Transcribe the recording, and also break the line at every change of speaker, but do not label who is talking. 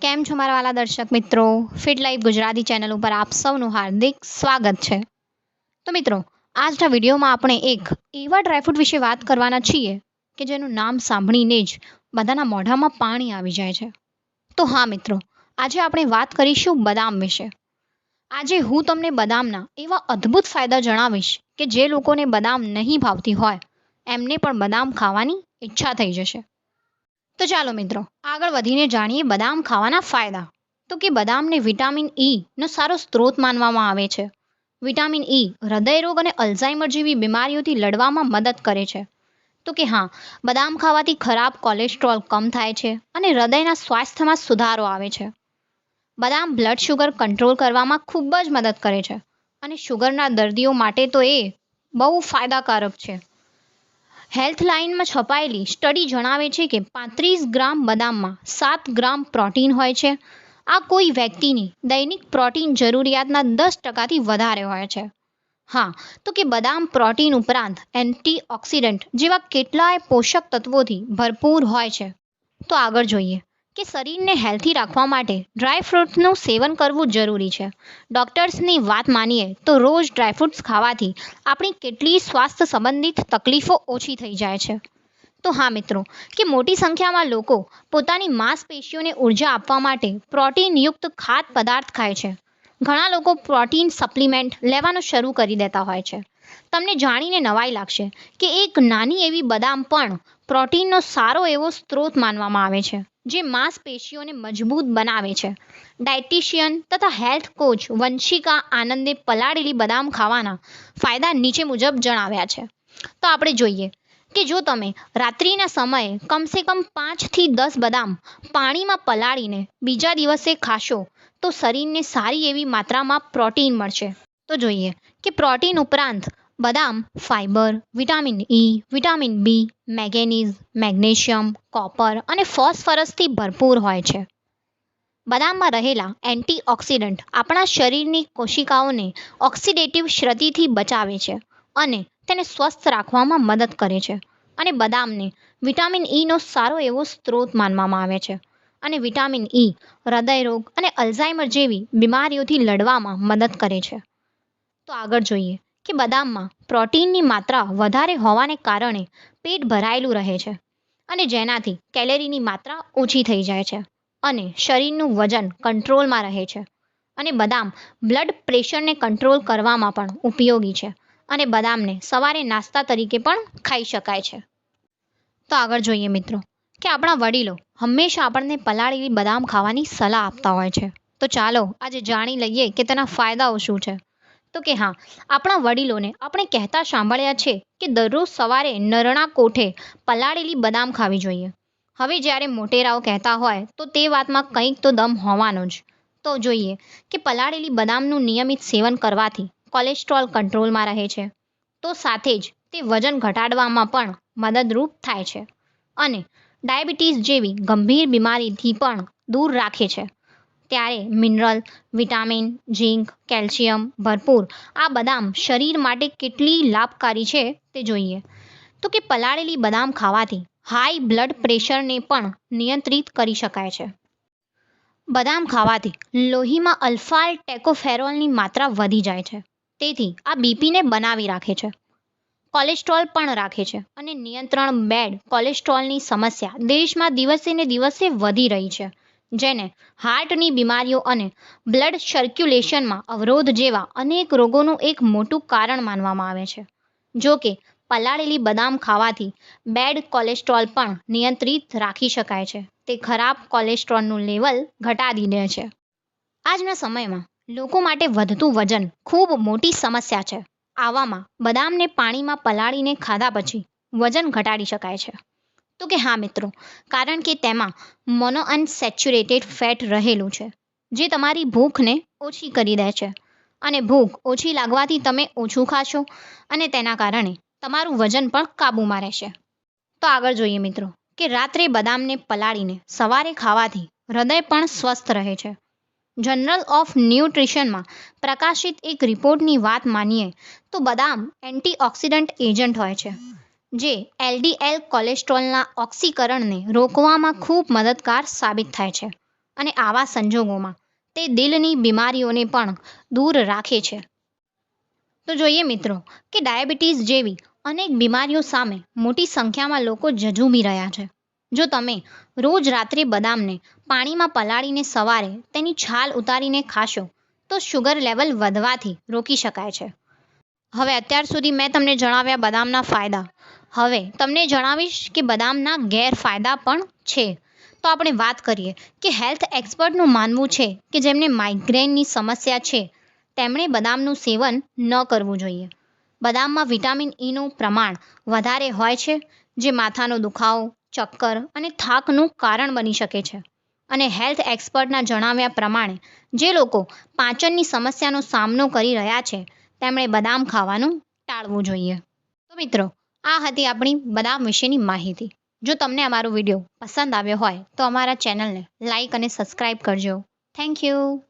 કેમ છો મારા વાલા દર્શક મિત્રો? ફિટ લાઈફ ગુજરાતી ચેનલ ઉપર આપ સૌનું હાર્દિક સ્વાગત છે. તો મિત્રો, આજના વિડીયોમાં આપણે એક એવા ડ્રાયફ્રૂટ વિશે વાત કરવાના છીએ કે જેનું નામ સાંભળીને જ બધાના મોઢામાં પાણી આવી જાય છે. તો હા મિત્રો, આજે આપણે વાત કરીશું બદામ વિશે. આજે હું તમને બદામના એવા અદ્ભુત ફાયદા જણાવીશ કે જે લોકોને બદામ નહીં ભાવતી હોય. એમને પણ બદામ ખાવાની ઈચ્છા થઈ જશે. તો ચાલો મિત્રો, આગળ વધીને જાણીએ બદામ ખાવાના ફાયદા. તો કે બદામને વિટામિન ઈ નો સારો સ્ત્રોત માનવામાં આવે છે. વિટામિન ઈ હૃદયરોગ અને અલ્ઝાઇમર જેવી બીમારીઓથી લડવામાં મદદ કરે છે. તો કે હા, બદામ ખાવાથી ખરાબ કોલેસ્ટ્રોલ કમ થાય છે અને હૃદયના સ્વાસ્થ્યમાં સુધારો આવે છે. બદામ બ્લડ શુગર કંટ્રોલ કરવામાં ખૂબ જ મદદ કરે છે અને શુગરના દર્દીઓ માટે તો એ બહુ ફાયદાકારક છે. હેલ્થ લાઇનમાં છપાયેલી સ્ટડી જણાવે છે કે પાંત્રીસ ગ્રામ બદામમાં સાત ગ્રામ પ્રોટીન હોય છે. આ કોઈ વ્યક્તિની દૈનિક પ્રોટીન જરૂરિયાતના દસ ટકાથી વધારે હોય છે. હા, તો કે બદામ પ્રોટીન ઉપરાંત એન્ટીઓક્સિડન્ટ જેવા કેટલાય પોષક તત્વોથી ભરપૂર હોય છે. તો આગળ જોઈએ. કે શરીરને હેલ્ધી રાખવા માટે ડ્રાયફ્રૂટ્સનું સેવન કરવું જરૂરી છે. ડૉક્ટર્સની વાત માનીએ તો રોજ ડ્રાયફ્રૂટ્સ ખાવાથી આપણી કેટલી સ્વાસ્થ્ય સંબંધિત તકલીફો ઓછી થઈ જાય છે. તો હા મિત્રો, કે મોટી સંખ્યામાં લોકો પોતાની માંસપેશીઓને ઊર્જા આપવા માટે પ્રોટીનયુક્ત ખાદ્ય પદાર્થ ખાય છે. ઘણા લોકો પ્રોટીન સપ્લિમેન્ટ લેવાનું શરૂ કરી દેતા હોય છે. તમને જાણીને નવાઈ લાગશે કે એક નાની એવી બદામ પણ પ્રોટીનનો સારો એવો સ્ત્રોત માનવામાં આવે છે. જે માંસપેશીઓને મજબૂત બનાવે છે. ડાયટિશિયન તથા હેલ્થ કોચ વંશિકા આનંદે પલાળેલી બદામ ખાવાના ફાયદા નીચે મુજબ જણાવ્યા છે. તો આપણે જોઈએ કે જો તમે રાત્રિના સમયે કમસે કમ પાંચથી દસ બદામ પાણીમાં પલાળીને બીજા દિવસે ખાશો, તો શરીરને સારી એવી માત્રામાં પ્રોટીન મળશે. તો જોઈએ કે પ્રોટીન ઉપરાંત બદામ, fibre, vitamin E vitamin B manganese, magnesium, copper અને ફોસ્ફરસથી ભરપૂર હોય છે. બદામમાં રહેલા એન્ટીઓક્સિડન્ટ આપણા શરીરની કોશિકાઓને ઓક્સિડેટિવ ક્ષતિથી બચાવે છે અને તેને સ્વસ્થ રાખવામાં મદદ કરે છે. અને બદામને વિટામિન ઈનો સારો એવો સ્ત્રોત માનવામાં આવે છે. અને વિટામિન ઈ હૃદયરોગ અને અલ્ઝાઇમર જેવી બીમારીઓથી લડવામાં મદદ કરે છે. તો આગળ જોઈએ. કે બદામમાં પ્રોટીનની માત્રા વધારે હોવાને કારણે પેટ ભરાયેલું રહે છે અને જેનાથી કેલેરીની માત્રા ઓછી થઈ જાય છે અને શરીરનું વજન કંટ્રોલમાં રહે છે અને બદામ બ્લડ પ્રેશરને કંટ્રોલ કરવામાં પણ ઉપયોગી છે અને બદામને સવારે નાસ્તા તરીકે પણ ખાઈ શકાય છે. તો આગળ જોઈએ મિત્રો કે આપણા વડીલો હંમેશા આપણને પલાળેલી બદામ ખાવાની સલાહ આપતા હોય છે. તો ચાલો આજે જાણી લઈએ કે તેના ફાયદાઓ શું છે. તો કે હા, આપણા વડીલોને આપણે કહેતા સાંભળ્યા છે કે દરરોજ સવારે નરણા કોઠે પલાળેલી બદામ ખાવી જોઈએ. હવે જ્યારે મોટેરાઓ કહેતા હોય તો તે વાતમાં કંઈક તો દમ હોવાનો જ. તો જોઈએ કે પલાળેલી બદામનું નિયમિત સેવન કરવાથી કોલેસ્ટ્રોલ કંટ્રોલમાં રહે છે. તો સાથે જ તે વજન ઘટાડવામાં પણ મદદરૂપ થાય છે. અને ડાયાબિટીસ જેવી ગંભીર બીમારીથી પણ દૂર રાખે છે. ત્યારે મિનરલ, વિટામિન, ઝીંક, કેલ્શિયમ ભરપૂર. આ બદામ શરીર માટે કેટલી લાભકારી છે તે જોઈએ. તો કે પલાળેલી બદામ ખાવાથી હાઈ બ્લડ પ્રેશરને પણ નિયંત્રિત કરી શકાય છે. બદામ ખાવાથી લોહીમાં અલ્ફાલ ટેકોફેરોલની માત્રા વધી જાય છે. તેથી આ બીપીને બનાવી રાખે છે. કોલેસ્ટ્રોલ પણ રાખે છે અને નિયંત્રણ બેડ કોલેસ્ટ્રોલની સમસ્યા દેશમાં દિવસે ને દિવસે વધી રહી છે. જેને હાર્ટની બીમારીઓ અને બ્લડ સર્ક્યુલેશનમાં અવરોધ જેવા અનેક રોગોનું એક મોટું કારણ માનવામાં આવે છે. જો કે, પલાળેલી બદામ ખાવાથી બેડ કોલેસ્ટ્રોલ પણ નિયંત્રિત રાખી શકાય છે. તે ખરાબ કોલેસ્ટ્રોલનું લેવલ ઘટાડી દે છે. આજના સમયમાં લોકો માટે વધતું વજન ખૂબ મોટી સમસ્યા છે. આવામાં બદામને પાણીમાં પલાળીને ખાધા પછી વજન ઘટાડી શકાય છે. તો કે હા, મિત્રો. કારણ કે તેમાં મોનો અનસેચ્યુરેટેડ ફેટ રહેલું છે, જે તમારી ભૂખને ઓછી કરી દે છે. અને ભૂખ ઓછી લાગવાથી તમે ઓછું ખાશો અને તેના કારણે તમારું વજન પણ કાબૂમાં રહેશે. તો આગળ જોઈએ, મિત્રો, કે રાત્રે બદામને પલાળીને સવારે ખાવાથી હૃદય પણ સ્વસ્થ રહે છે. જનરલ ઓફ ન્યુટ્રિશનમાં પ્રકાશિત એક રિપોર્ટની વાત માનીએ તો બદામ એન્ટીઓક્સિડન્ટ એજન્ટ હોય છે. જે એલડીએલ કોલેસ્ટ્રોલના ઓક્સીકરણને રોકવામાં ખૂબ મદદગાર સાબિત થાય છે અને આવા સંજોગોમાં તે દિલની બીમારીઓને પણ દૂર રાખે છે. તો જોઈએ મિત્રો કે ડાયાબિટીસ જેવી અનેક બીમારીઓ સામે મોટી સંખ્યામાં લોકો ઝઝૂમી રહ્યા છે. જો તમે રોજ રાત્રે બદામને પાણીમાં પલાળીને સવારે તેની છાલ ઉતારીને ખાશો તો શુગર લેવલ વધવાથી રોકી શકાય છે. હવે અત્યાર સુધી મેં તમને જણાવ્યા બદામના ફાયદા. હવે તમને જણાવીશ કે બદામના ગેરફાયદા પણ છે. તો આપણે વાત કરીએ કે હેલ્થ એક્સપર્ટનું માનવું છે કે જેમને માઇગ્રેનની સમસ્યા છે, તેમણે બદામનું સેવન ન કરવું જોઈએ. બદામમાં વિટામિન ઈનું પ્રમાણ વધારે હોય છે, જે માથાનો દુખાવો, ચક્કર અને થાકનું કારણ બની શકે છે. અને હેલ્થ એક્સપર્ટના જણાવ્યા પ્રમાણે, જે લોકો પાચનની સમસ્યાનો સામનો કરી રહ્યા છે તેમણે બદામ ખાવાનું ટાળવું જોઈએ. તો મિત્રો, આ હતી આપણી બદામ વિશેની માહિતી. જો તમને અમારો વીડિયો પસંદ આવ્યો હોય તો અમારા ચેનલને લાઈક અને સબસ્ક્રાઈબ કરજો. Thank you.